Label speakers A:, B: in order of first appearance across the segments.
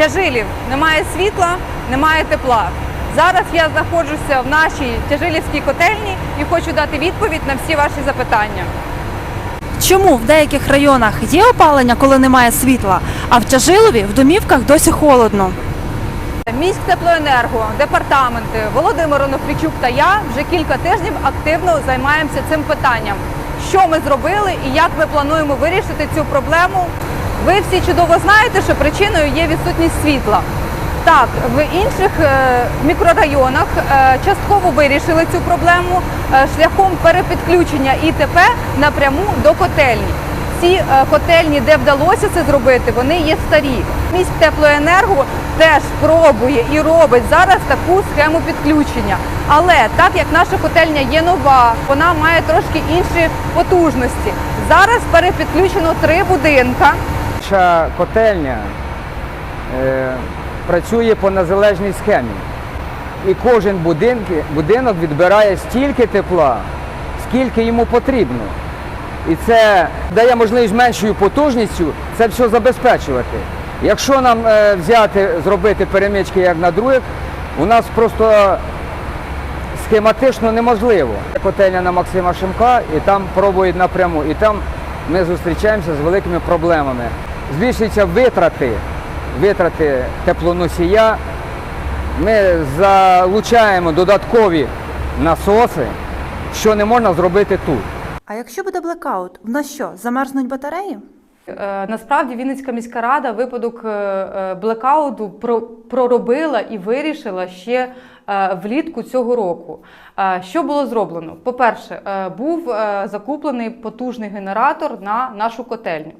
A: Тяжилів немає світла, немає тепла. Зараз я знаходжуся в нашій тяжилівській котельні і хочу дати відповідь на всі ваші запитання.
B: Чому в деяких районах є опалення, коли немає світла, а в Тяжилові в домівках досі холодно?
A: Міськтеплоенерго, департаменти, Володимир Онофрічук та я вже кілька тижнів активно займаємося цим питанням. Що ми зробили і як ми плануємо вирішити цю проблему? Ви всі чудово знаєте, що причиною є відсутність світла. Так, в інших е, мікрорайонах е, частково вирішили цю проблему е, шляхом перепідключення ІТП напряму до котельні. Ці котельні, де вдалося це зробити, вони є старі. Міськтеплоенерго теж пробує і робить зараз таку схему підключення. Але так як наша котельня є нова, вона має трошки інші потужності. Зараз перепідключено три будинка.
C: Наша котельня е, працює по незалежній схемі. І кожен будинки, будинок відбирає стільки тепла, скільки йому потрібно. І це дає можливість меншою потужністю це все забезпечувати. Якщо нам е, взяти, зробити перемички як на других, у нас просто схематично неможливо. Котельня на Максима Шимка і там пробують напряму. І там ми зустрічаємося з великими проблемами. Збільшуються витрати, витрати теплоносія. Ми залучаємо додаткові насоси, що не можна зробити тут.
B: А якщо буде блекаут, в нас що, замерзнуть батареї?
A: Е, Насправді Вінницька міська рада випадок е, е, блекауту про- проробила і вирішила ще влітку цього року. Що було зроблено? По-перше, е, був закуплений потужний генератор на нашу котельню.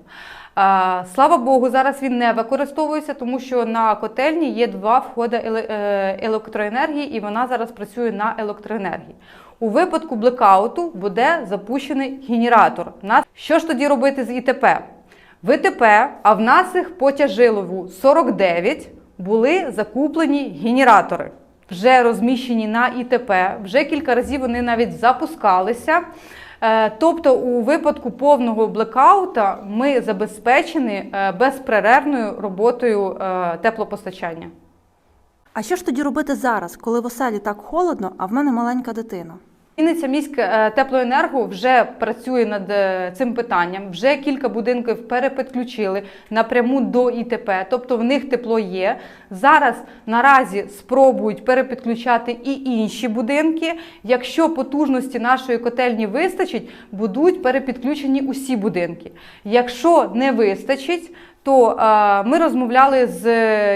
A: Слава Богу, зараз він не використовується, тому що на котельні є два входи е, електроенергії, і вона зараз працює на електроенергії. У випадку блекауту буде запущений генератор. Що ж тоді робити з ІТП? В ІТП, а в нас їх по Тяжилову 49 були закуплені генератори. Вже розміщені на ІТП, вже кілька разів вони навіть запускалися. Е, Тобто, у випадку повного блекаута ми забезпечені е, безперервною роботою е, теплопостачання.
B: А що ж тоді робити зараз, коли в оселі так холодно, а в мене маленька дитина?
A: Вінниця міське е, теплоенерго вже працює над е, цим питанням. Вже кілька будинків перепідключили напряму до ІТП, тобто в них тепло є. Зараз наразі спробують перепідключати і інші будинки. Якщо потужності нашої котельні вистачить, будуть перепідключені усі будинки. Якщо не вистачить, то е, ми розмовляли з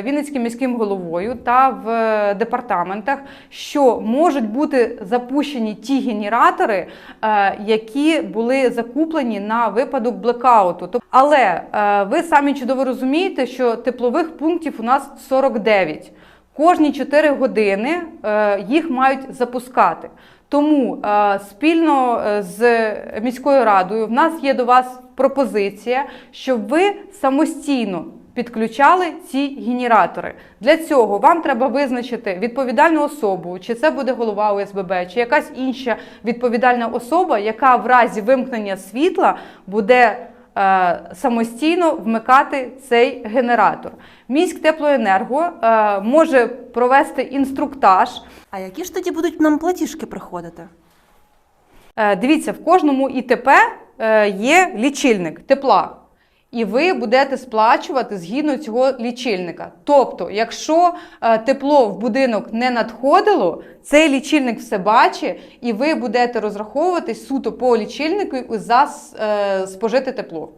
A: Вінницьким міським головою та в департаментах, що можуть бути запущені ті генератори, е, які були закуплені на випадок блекауту. Але е, ви самі чудово розумієте, що теплових пунктів у нас 49. Кожні 4 години е, їх мають запускати. Тому е, спільно е, з міською радою в нас є до вас пропозиція, щоб ви самостійно підключали ці генератори. Для цього вам треба визначити відповідальну особу, чи це буде голова ОСББ, чи якась інша відповідальна особа, яка в разі вимкнення світла буде самостійно вмикати цей генератор. Міськ теплоенерго може провести інструктаж.
B: А які ж тоді будуть нам платіжки приходити?
A: Е, Дивіться, в кожному ІТП е, є лічильник тепла. І ви будете сплачувати згідно цього лічильника. Тобто, якщо е, тепло в будинок не надходило, цей лічильник все бачить, і ви будете розраховуватись суто по лічильнику за е, спожите тепло.